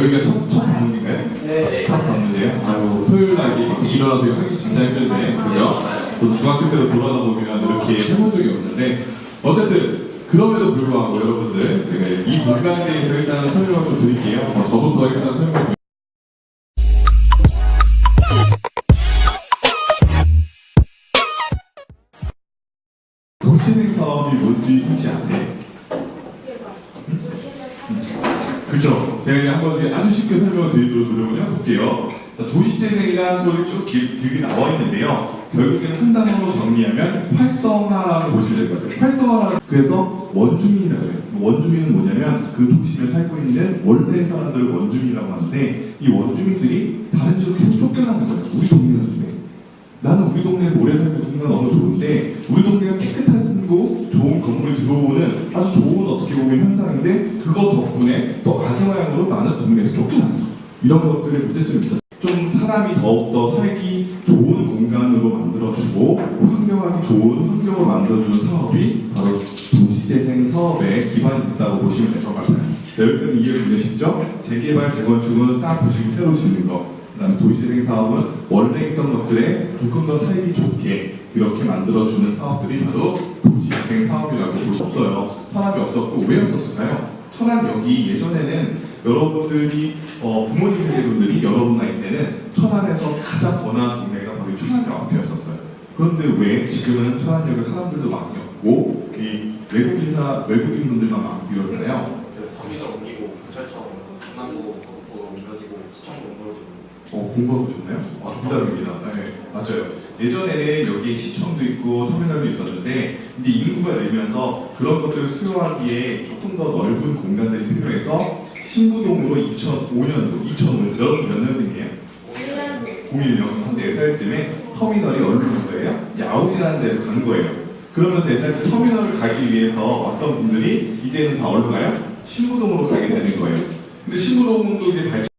여기가 첫, 첫 방문인가요? 네. 첫 방문이에요? 아유, 토요일 날 이렇게 일찍 일어나서 이거 하기 진짜 힘든데, 그죠? 저도 중학교 때로 돌아다 보면 이렇게 해본 적이 없는데, 어쨌든, 그럼에도 불구하고 여러분들, 제가 이 공간에 대해서 일단 설명을 좀 드릴게요. 어, 저부터 일단 설명을 드릴게요. 도시생 사업이 뭔지 혹시 아세요? 그렇죠. 제가 한번 아주 쉽게 설명을 드리도록 노력을 해볼게요. 자, 도시재생이라는 거를 쭉 길- 길게 나와 있는데요. 결국에는 한 단어로 정리하면 활성화라고 보시면 될것 같아요. 활성화 그래서 원주민이라고 해요. 원주민은 뭐냐면 그 도시에 살고 있는 원래 사람들을 원주민이라고 하는데 이 원주민들이 다른 지역으로 계속 쫓겨나는 거예요. 우리 동네였는데. 나는 우리 동네에서 오래 살고 동네가 너무 좋은데 우리 동네가 깨끗하고 좋은 건물이 들어오는 아주 좋은 어떻게 보면 현상인데 그것 덕분에 또 악영향으로 나는 동네에서 쫓겨나는 이런 것들의 문제점이 있었어요. 좀 사람이 더욱더 살기 좋은 공간으로 만들어주고 환경하기 좋은 환경을 만들어주는 사업이 바로 도시재생 사업의 기반이 됐다고 보시면 될 것 같아요. 자, 여기까지 이해되시죠? 재개발, 재건축은 싹 부시고 새로 짓는 거. 그다음에 도시재생 사업은 원래 있던 것들에 조금 더 살기 좋게 그렇게 만들어주는 사업들이 바로 도시재생 사업이라고 볼 수 없어요. 사람이 없었고 왜 없었을까요? 천안역이 예전에는 여러분들이 어, 부모님 세대분들이 여러분 나이 때는 천안에서 가장 번화한 동네가 바로 이 천안역 앞이었었어요. 그런데 왜 지금은 천안역에 사람들도 많이 없고 이 외국인사 외국인분들만 막 이러잖아요. 터미널 옮기고 경찰청 강남구 거꾸로 옮겨지고 시청도 옮겨지고 어, 공부하고 좋나요? 아, 좋답니다. 네, 맞아요. 예전에는 여기에 시청도 있고 터미널도 있었는데 이제 인구가 늘면서 그런 것들을 수용하기에 조금 더 넓은 공간들이 필요해서 신부동으로 2005년도, 2005년, 여러분 몇 년생이에요? 01년, 한 4살쯤에 터미널이 간 거예요? 야옹이라는 데로 간 거예요. 그러면서 옛날 그 터미널을 가기 위해서 어떤 분들이 이제는 다 어디로 가요? 신부동으로 가게 되는 거예요. 근데 신부동도 이제 발